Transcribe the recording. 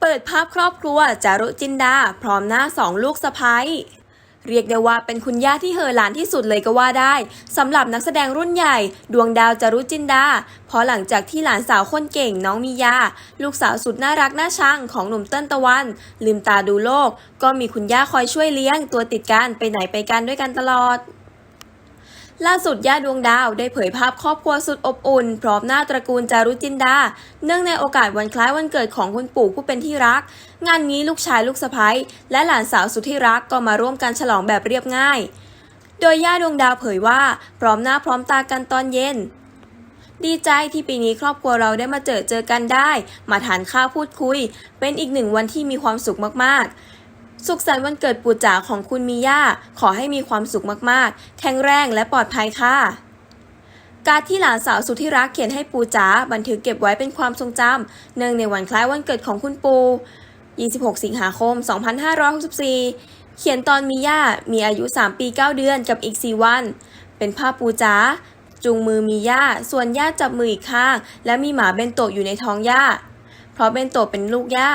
เปิดภาพครอบครัวจารุจินดา พร้อมหน้าสองลูกสะพ้ายเรียกได้ว่าเป็นคุณย่าที่เหอหลานที่สุดเลยก็ว่าได้สำหรับนักแสดงรุ่นใหญ่ ดวงดาวจารุจินดาเพราะหลังจากที่หลานสาวคนเก่งน้องมียา ลูกสาวสุดน่ารักน่าชังของหนุ่มเติ้ลตะวัน ลืมตาดูโลก ก็มีคุณย่าคอยช่วยเลี้ยง ตัวติดกันไปไหนไปกันด้วยกันตลอด ล่าสุดย่าดวงดาวได้เผยภาพครอบครัวสุดอบอุ่น พร้อมหน้าตระกูลจารุจินดา เนื่องในโอกาสวันคล้ายวันเกิดของคุณปู่ผู้เป็นที่รัก งานนี้ลูกชายลูกสะใภ้และหลานสาวสุดที่รักก็มาร่วมกันฉลองแบบเรียบง่าย โดยย่าดวงดาวเผยว่า พร้อมหน้าพร้อมตากันตอนเย็น ดีใจที่ปีนี้ครอบครัวเราได้มาเจอเจอกันได้ มาทานข้าวพูดคุย เป็นอีกหนึ่งวันที่มีความสุขมากๆ สุขสันต์วันเกิดปู่จ๋าของคุณมีย่า ขอให้มีความสุขมากๆ แข็งแรงและปลอดภัยค่ะ การที่หลานสาวสุดที่รักเขียนให้ปู่จ๋าบันทึกเก็บไว้เป็นความทรงจำเนื่องในวันคล้ายวันเกิดของคุณปู่26 สิงหาคม 2564 เขียนตอนมีย่า มีอายุ 3 ปี 9 เดือนกับอีก 4 วัน เป็นภาพปู่จ๋าจูงมือมีย่า ส่วนย่าจับมืออีกข้าง และมีหมาเบนโตะอยู่ในท้องย่า เพราะเบนโตะเป็นลูกย่า